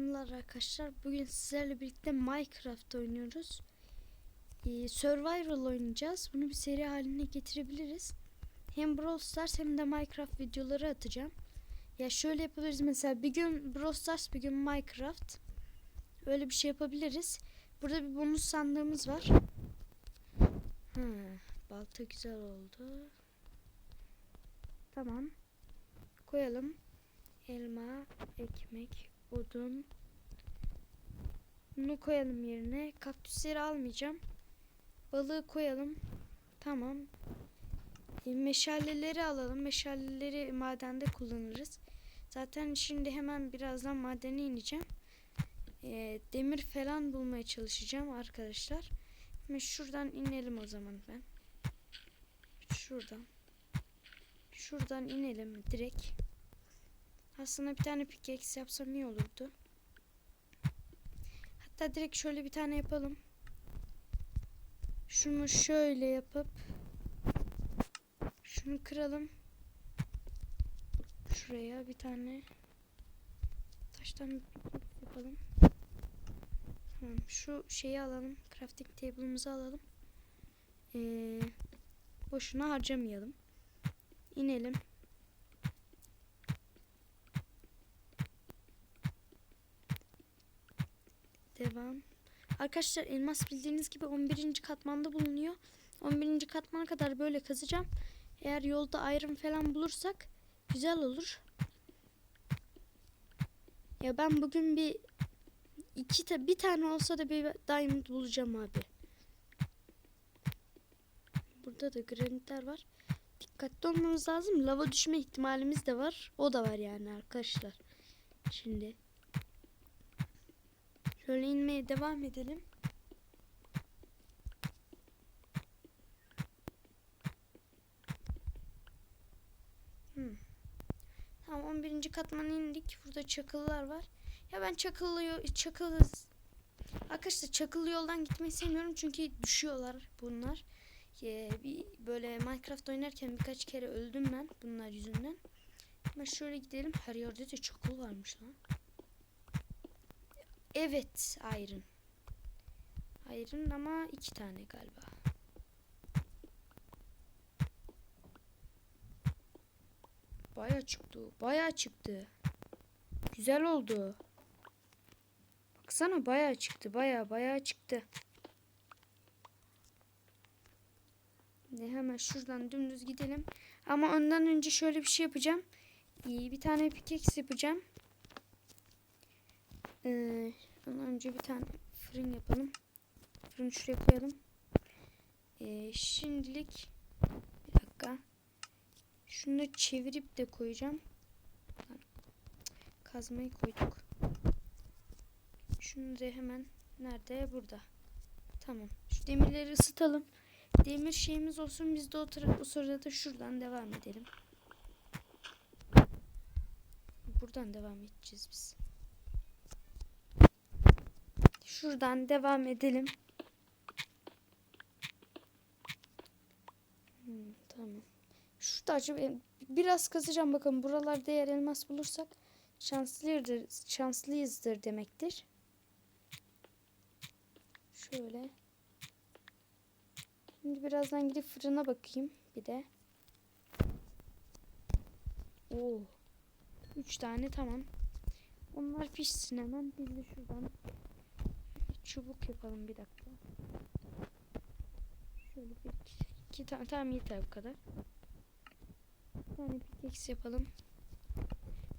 Selamlar arkadaşlar. Bugün sizlerle birlikte Minecraft oynuyoruz. Ee, Survival oynayacağız. Bunu bir seri haline getirebiliriz. Hem Brawl Stars hem de Minecraft videoları atacağım. Ya şöyle yapabiliriz mesela bir gün Brawl Stars bir gün Minecraft. Öyle bir şey yapabiliriz. Burada bir bonus sandığımız var. Hmm, balta güzel oldu. Tamam. Koyalım. Elma, ekmek, odun. Bunu koyalım yerine. Kaktüsleri almayacağım. Balığı koyalım. Tamam. E, meşaleleri alalım. Meşaleleri madende kullanırız. Zaten şimdi hemen birazdan madene ineceğim. E, demir falan bulmaya çalışacağım arkadaşlar. Hemen şuradan inelim o zaman ben. Şuradan. Şuradan inelim direkt. Aslında bir tane pickaxe yapsam iyi olurdu. Hatta direkt şöyle bir tane yapalım. Şunu şöyle yapıp şunu kıralım. Şuraya bir tane taştan bir yapalım. Tamam şu şeyi alalım. Crafting table'ımızı alalım. Ee, boşuna harcamayalım. İnelim. Devam. Arkadaşlar elmas bildiğiniz gibi 11. katmanda bulunuyor. 11. katmana kadar böyle kazacağım. Eğer yolda iron falan bulursak güzel olur. Ya ben bugün bir iki ta bir tane olsa da bir diamond bulacağım abi. Burada da granitler var. Dikkatli olmamız lazım. Lava düşme ihtimalimiz de var. O da var yani arkadaşlar. Şimdi Şöyle inmeye devam edelim. Hmm. Tamam 11. katmana indik. Burada çakıllar var. Ya ben çakılı çakılı Arkadaşlar çakıllı yoldan gitmeyi sevmiyorum çünkü düşüyorlar bunlar. Ee, bir böyle Minecraft oynarken birkaç kere öldüm ben bunlar yüzünden. Ama şöyle gidelim. Her yerde de çakıl varmış lan. Evet Iron. Iron ama iki tane galiba. Baya çıktı. Baya çıktı. Güzel oldu. Baksana baya çıktı. Baya baya çıktı. Ne hemen şuradan dümdüz gidelim. Ama ondan önce şöyle bir şey yapacağım. İyi bir tane pickaxe yapacağım. Ee, önce bir tane fırın yapalım. Fırını şuraya koyalım. Ee, şimdilik bir dakika. Şunu çevirip de koyacağım. Kazmayı koyduk. Şunu da hemen nerede? Burada. Tamam. Şu demirleri ısıtalım. Demir şeyimiz olsun. Biz de o, o sırada da şuradan devam edelim. Buradan devam edeceğiz biz. Şuradan devam edelim. Hmm, tamam. Şurada acaba biraz kazacağım bakın. Buralarda eğer elmas bulursak şanslıyızdır, şanslıyızdır demektir. Şöyle. Şimdi birazdan gidip fırına bakayım bir de. Oo. Üç tane tamam. Onlar pişsin hemen. Biz de şuradan çubuk yapalım bir dakika. Şöyle bir iki, iki tane tamam yeter bu kadar. Bir tane pickaxe yapalım.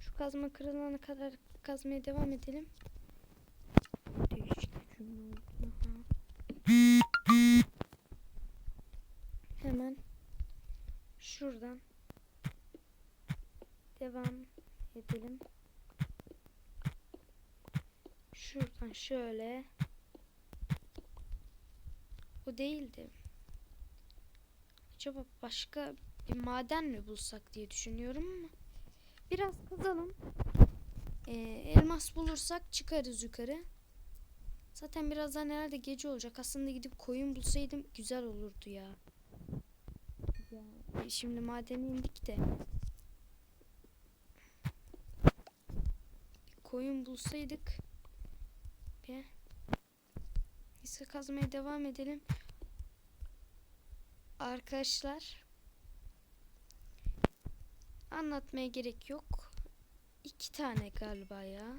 Şu kazma kırılana kadar kazmaya devam edelim. Hemen şuradan devam edelim. Şuradan şöyle o değildi. Acaba başka bir maden mi bulsak diye düşünüyorum ama biraz kazalım. Ee, elmas bulursak çıkarız yukarı. Zaten birazdan herhalde gece olacak. Aslında gidip koyun bulsaydım güzel olurdu ya. Ya şimdi madene indik de. Bir koyun bulsaydık bir. Neyse kazmaya devam edelim. Arkadaşlar. Anlatmaya gerek yok. İki tane galiba ya.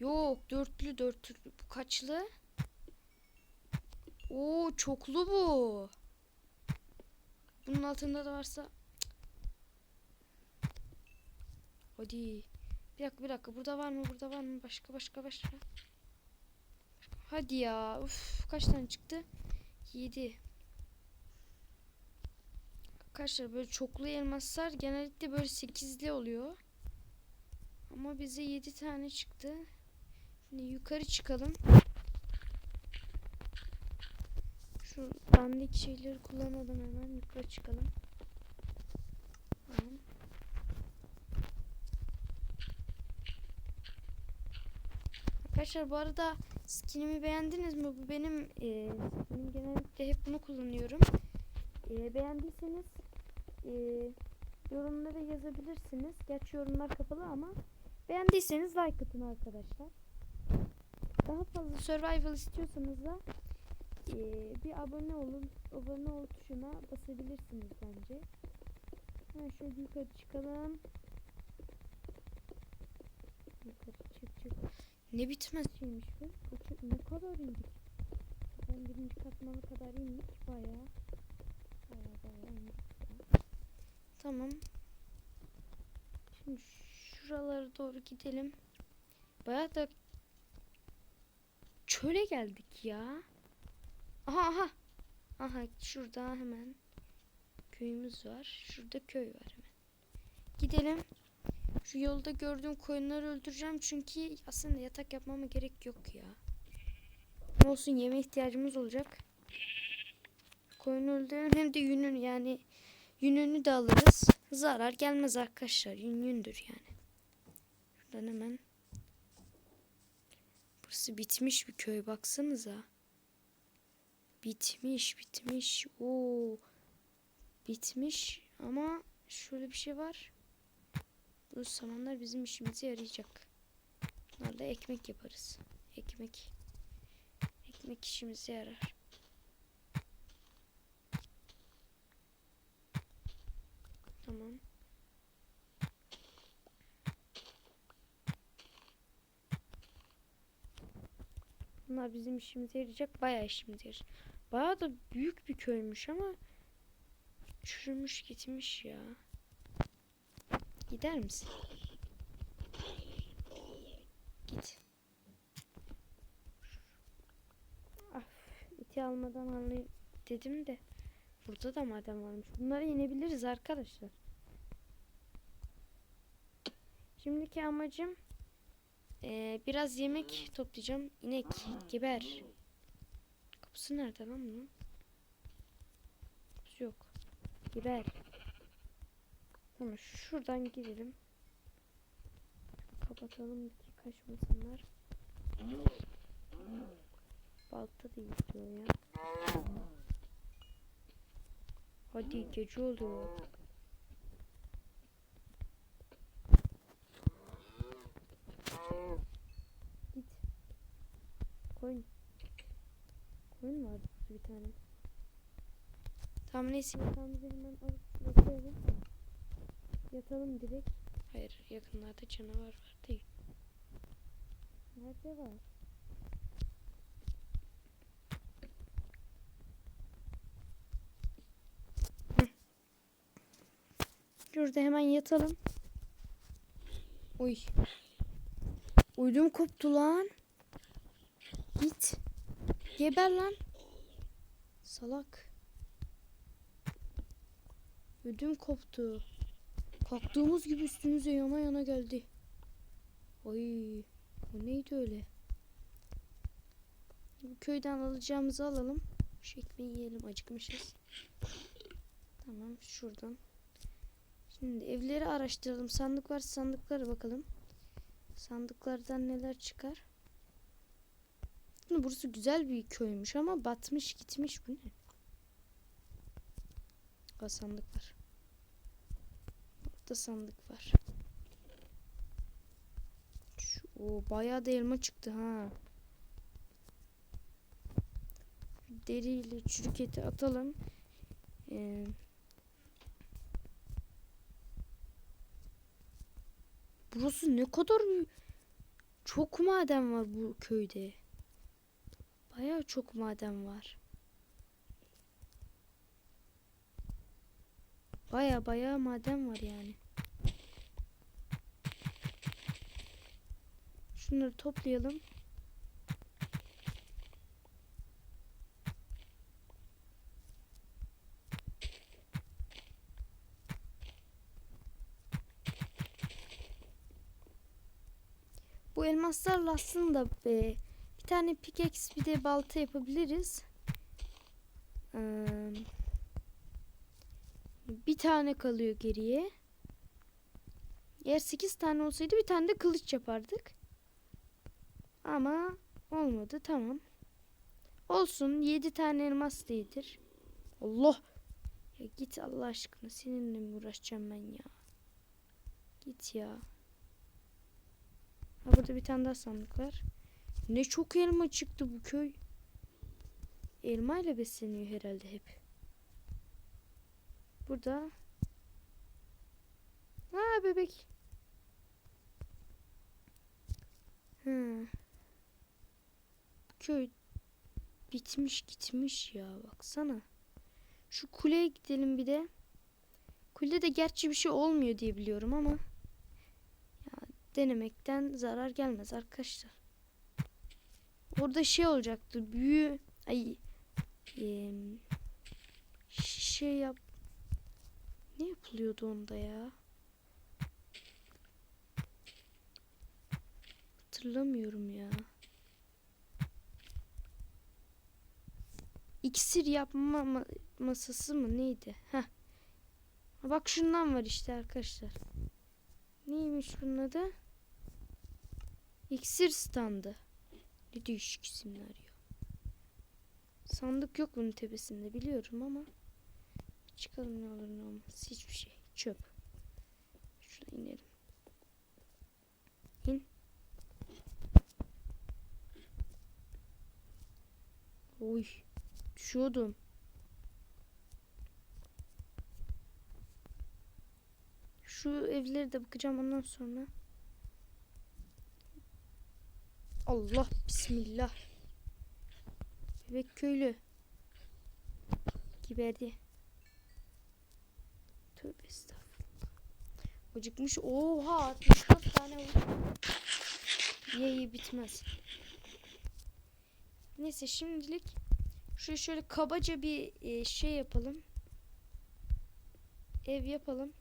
Yok dörtlü dörtlü. Bu kaçlı? Oo çoklu bu. Bunun altında da varsa. Hadi. Bir dakika bir dakika. Burada var mı? Burada var mı? Başka başka başka. Hadi ya. Uf, kaç tane çıktı? 7. Arkadaşlar böyle çoklu elmaslar genellikle böyle 8'li oluyor. Ama bize 7 tane çıktı. Şimdi yukarı çıkalım. Şu dandik şeyleri kullanmadan hemen yukarı çıkalım. Tamam. Arkadaşlar bu arada skinimi beğendiniz mi? Bu benim e, skinim genellikle hep bunu kullanıyorum. E, beğendiyseniz e, yorumlara yazabilirsiniz. Gerçi yorumlar kapalı ama beğendiyseniz like atın arkadaşlar. Daha fazla survival istiyorsanız da e, bir abone olun. Abone ol tuşuna basabilirsiniz bence. Hemen şöyle yukarı çıkalım. Yukarı. Ne bitmez şeymiş bu. Ne kadar indik. Ben birinci katmana kadar indik bayağı. Bayağı bayağı indik. Tamam. Şimdi şuralara doğru gidelim. Bayağı da çöle geldik ya. Aha aha. Aha şurada hemen köyümüz var. Şurada köy var hemen. Gidelim. Şu yolda gördüğüm koyunları öldüreceğim çünkü aslında yatak yapmama gerek yok ya. Ne olsun yeme ihtiyacımız olacak. Koyunu öldürelim hem de yünün yani yününü de alırız. Zarar gelmez arkadaşlar. Yün yündür yani. Şuradan hemen. Burası bitmiş bir köy baksanıza. Bitmiş bitmiş. Oo. Bitmiş ama şöyle bir şey var. Bu samanlar bizim işimize yarayacak. Bunlarla ekmek yaparız. Ekmek. Ekmek işimize yarar. Tamam. Bunlar bizim işimize yarayacak. Bayağı işimize yarayacak. Bayağı da büyük bir köymüş ama çürümüş gitmiş ya. Gider misin? Git. Ah, iti almadan anlay dedim de. Burada da maden varmış. Bunlara inebiliriz arkadaşlar. Şimdiki amacım eee, biraz yemek toplayacağım. İnek, geber. Kapısı nerede lan bunun? Kapısı yok. Geber. Tamam şuradan gidelim. Kapatalım ki kaçmasınlar. Balta da gidiyor ya. Hadi gece oluyor. Git. Koyun. Koyun var burada bir tane. Tamam neyse yatağımızı hemen alıp yatalım. Yatalım direkt. Hayır yakınlarda canavar var değil. Nerede var? Şurada hemen yatalım. Uy. Uydum koptu lan. Git. Geber lan. Salak. Ödüm koptu. Kalktığımız gibi üstümüze yana yana geldi. Ay, o neydi öyle? Bu köyden alacağımızı alalım. Şu ekmeği yiyelim acıkmışız. Tamam şuradan. Şimdi evleri araştıralım. Sandık varsa sandıklara bakalım. Sandıklardan neler çıkar? Burası güzel bir köymüş ama batmış gitmiş bu ne? Var. Burada sandık var. Şu, Oo bayağı da elma çıktı ha. Deriyle çürük eti atalım. Ee, burası ne kadar. Çok maden var bu köyde. Bayağı çok maden var. Baya baya maden var yani. Şunları toplayalım. Bu elmaslarla aslında e, bir tane pickaxe bir de balta yapabiliriz. Bir tane kalıyor geriye. Eğer 8 tane olsaydı bir tane de kılıç yapardık. Ama olmadı tamam. Olsun 7 tane elmas değildir. Allah. Ya git Allah aşkına seninle mi uğraşacağım ben ya. Git ya. Ha burada bir tane daha sandık var. Ne çok elma çıktı bu köy. Elma ile besleniyor herhalde hep. Burada. Ha bebek. Hı. Köy bitmiş gitmiş ya baksana. Şu kuleye gidelim bir de. Kulede gerçi bir şey olmuyor diye biliyorum ama ya denemekten zarar gelmez arkadaşlar. Orada şey olacaktı. Büyü ay em, şey yap ne yapılıyordu onda ya? Hatırlamıyorum ya. İksir yapma ma- masası mı neydi? Heh. Bak şundan var işte arkadaşlar. Neymiş bunun adı? İksir standı. Ne değişik isimler ya. Sandık yok bunun tepesinde biliyorum ama. Çıkalım ne olur ne olmaz. Hiçbir şey. Çöp. Şuraya inelim. İn. Oy. Düşüyordum. Şu evlere de bakacağım ondan sonra. Allah bismillah. Bebek köylü. Geberdi. Tövbe estağfurullah. Acıkmış. Oha 64 tane var. Ye ye bitmez. Neyse şimdilik şöyle şöyle kabaca bir e, şey yapalım. Ev yapalım.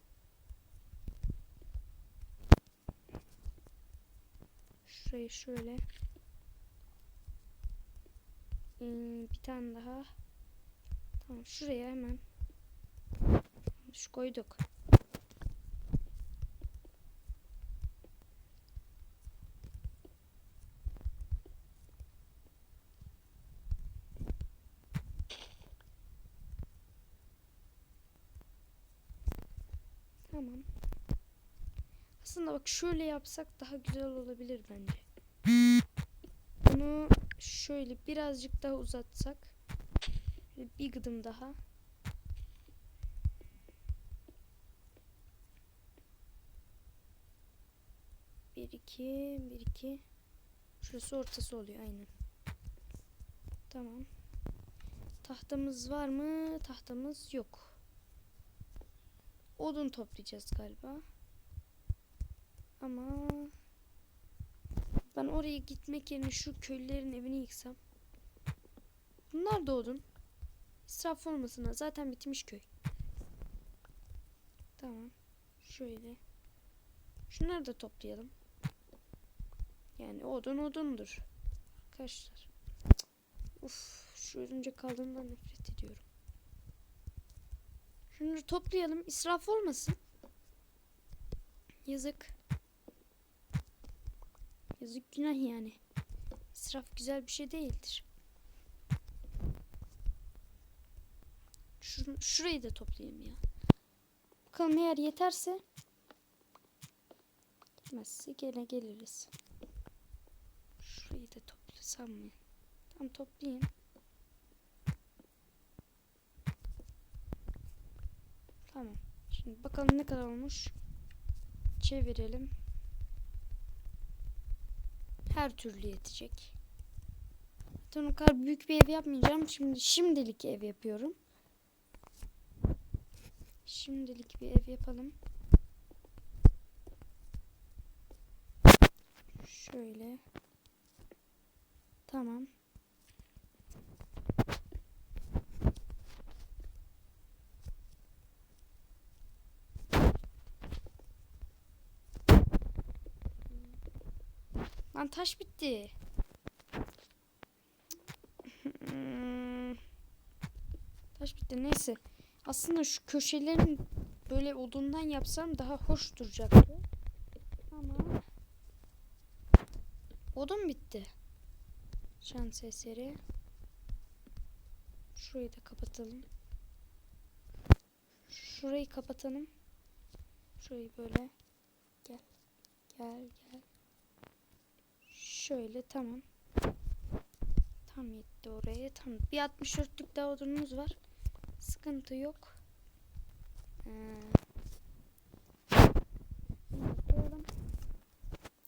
Şurayı şöyle. Hmm, bir tane daha. Tamam şuraya hemen. Şu koyduk. Tamam. Aslında bak şöyle yapsak daha güzel olabilir bence. Bunu şöyle birazcık daha uzatsak. Bir gıdım daha. Bir iki, bir iki. Şurası ortası oluyor aynen. Tamam. Tahtamız var mı? Tahtamız yok. Odun toplayacağız galiba. Ama ben oraya gitmek yerine şu köylülerin evini yıksam. Bunlar da odun. İsraf olmasın ha. Zaten bitmiş köy. Tamam. Şöyle. Şunları da toplayalım. Yani odun odundur. Arkadaşlar. Uf, şu örümcek kaldığından nefret ediyorum. Şunları toplayalım. İsraf olmasın. Yazık. Yazık günah yani. İsraf güzel bir şey değildir. Şur şurayı da toplayayım ya. Bakalım eğer yeterse. Yetmezse gene geliriz. de toplasam mı? Tamam toplayayım. Tamam. Şimdi bakalım ne kadar olmuş. Çevirelim. Her türlü yetecek. Zaten o kadar büyük bir ev yapmayacağım. Şimdi şimdilik ev yapıyorum. Şimdilik bir ev yapalım. Şöyle. Tamam. Lan taş bitti. Hmm. Taş bitti neyse. Aslında şu köşelerin böyle odundan yapsam daha hoş duracaktı. Ama odun bitti. Şans eseri. Şurayı da kapatalım. Şurayı kapatalım. Şurayı böyle gel. Gel gel. Şöyle tamam. Tam yetti oraya. Tam bir 64'lük daha odunumuz var. Sıkıntı yok. Ee.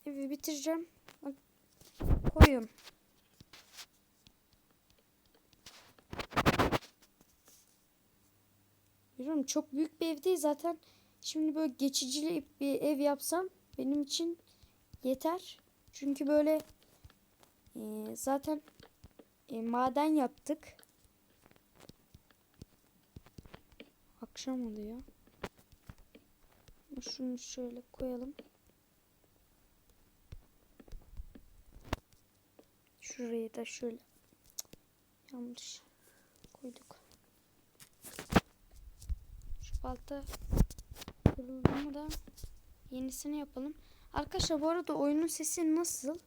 Evi bitireceğim. Bak, koyuyorum. Biliyorum çok büyük bir ev değil zaten. Şimdi böyle geçicili bir ev yapsam benim için yeter. Çünkü böyle e, zaten e, maden yaptık. Akşam oluyor. Şunu şöyle koyalım. Şurayı da şöyle yanlış koyduk. Şu balta kırıldı mı da yenisini yapalım. Arkadaşlar bu arada oyunun sesi nasıl?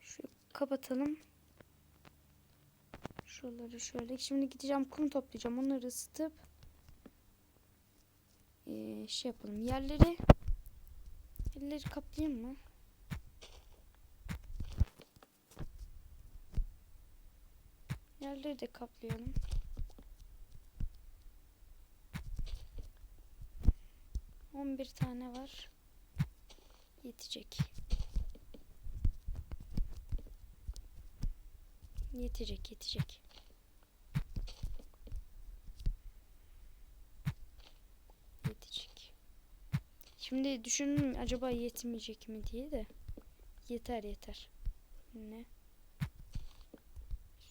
Şu kapatalım. Şuraları şöyle. Şimdi gideceğim kum toplayacağım. Onları ısıtıp ee, şey yapalım. Yerleri yerleri kaplayayım mı? Yerleri de kaplayalım. On bir tane var. Yetecek. Yetecek, yetecek. Yetecek. Şimdi düşündüm acaba yetmeyecek mi diye de. Yeter yeter. Ne?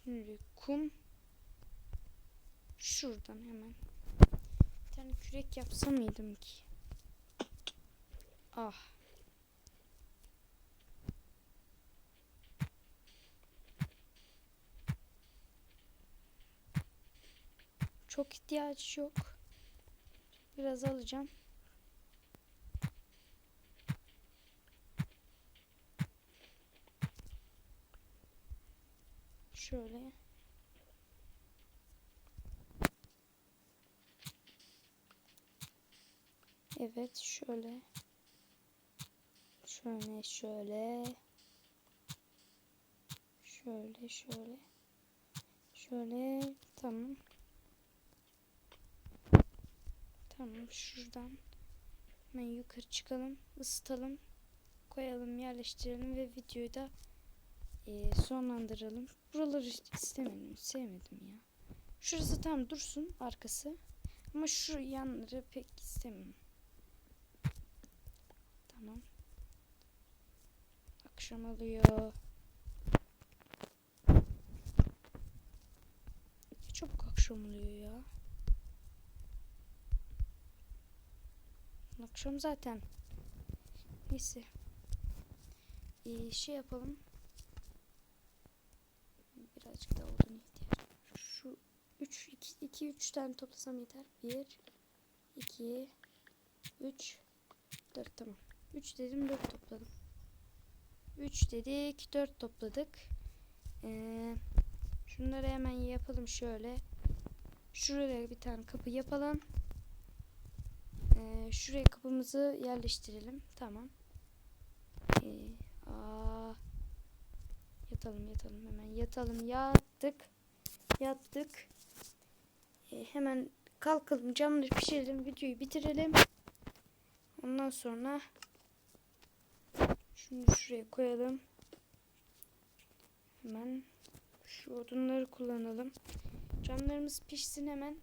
Şimdi kum. Şuradan hemen. Bir tane kürek yapsam mıydım ki? Ah. Çok ihtiyaç yok. Biraz alacağım. Şöyle. Evet şöyle. Şöyle şöyle. Şöyle şöyle. Şöyle tamam. Tamam şuradan hemen yukarı çıkalım, ısıtalım, koyalım, yerleştirelim ve videoyu da e, sonlandıralım. Buraları istemedim, sevmedim ya. Şurası tam dursun arkası. Ama şu yanları pek istemiyorum. Tamam. Akşam oluyor. Çabuk akşam oluyor ya. Akşam zaten. Neyse. Ee, şey yapalım. Birazcık daha odun ihtiyaç var. Şu 3 2 2 3 tane toplasam yeter. 1 2 3 4 tamam. 3 dedim 4 topladım. 3 dedik 4 topladık. Ee, şunları hemen yapalım şöyle. Şuraya bir tane kapı yapalım. Ee, şuraya kapımızı yerleştirelim. Tamam. Ee, aa, yatalım yatalım hemen. Yatalım yattık. Yattık. E, hemen kalkalım camları pişirelim videoyu bitirelim. Ondan sonra şunu şuraya koyalım. Hemen şu odunları kullanalım. Camlarımız pişsin hemen.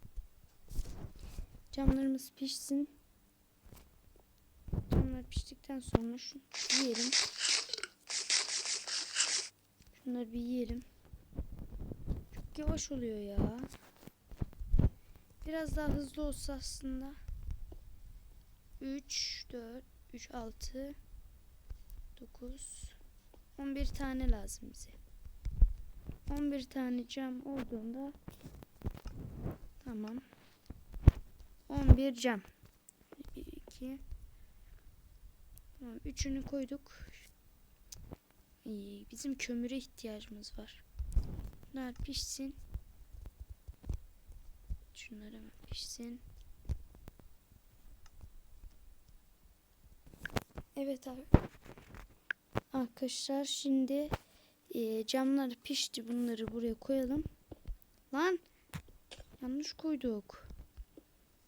Camlarımız pişsin camlar piştikten sonra şu yiyelim Şunları bir yiyelim. Çok yavaş oluyor ya. Biraz daha hızlı olsa aslında. 3, 4, 3, 6, 9, 11 tane lazım bize. 11 tane cam olduğunda tamam. 11 cam. 1, 2, tamam. Üçünü koyduk. İyi, bizim kömüre ihtiyacımız var. Bunlar pişsin. Şunlar hemen pişsin. Evet abi. Arkadaşlar şimdi e, camlar pişti. Bunları buraya koyalım. Lan yanlış koyduk.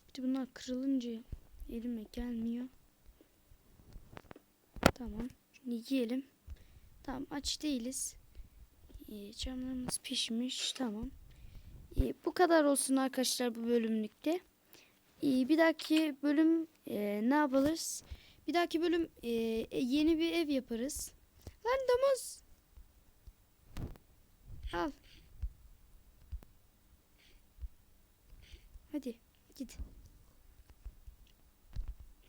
Bir de bunlar kırılınca elime gelmiyor. Tamam. Şimdi yiyelim. Tamam aç değiliz. Ee, camlarımız pişmiş. Tamam. Ee, bu kadar olsun arkadaşlar bu bölümlükte. Ee, bir dahaki bölüm e, ne yaparız? Bir dahaki bölüm e, e, yeni bir ev yaparız. Lan domuz. Al. Hadi git.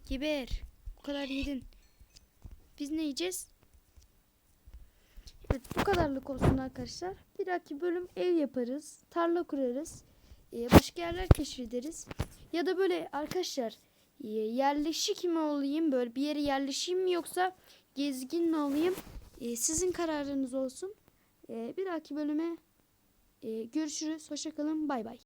Geber. Bu kadar yedin. Biz ne yiyeceğiz? Evet bu kadarlık olsun arkadaşlar. Bir dahaki bölüm ev yaparız. Tarla kurarız. Ee, başka yerler keşfederiz. Ya da böyle arkadaşlar e, yerleşik mi olayım? Böyle bir yere yerleşeyim mi yoksa gezgin mi olayım? Ee, sizin kararınız olsun. Bir dahaki bölüme e, görüşürüz. Hoşçakalın. Bay bay.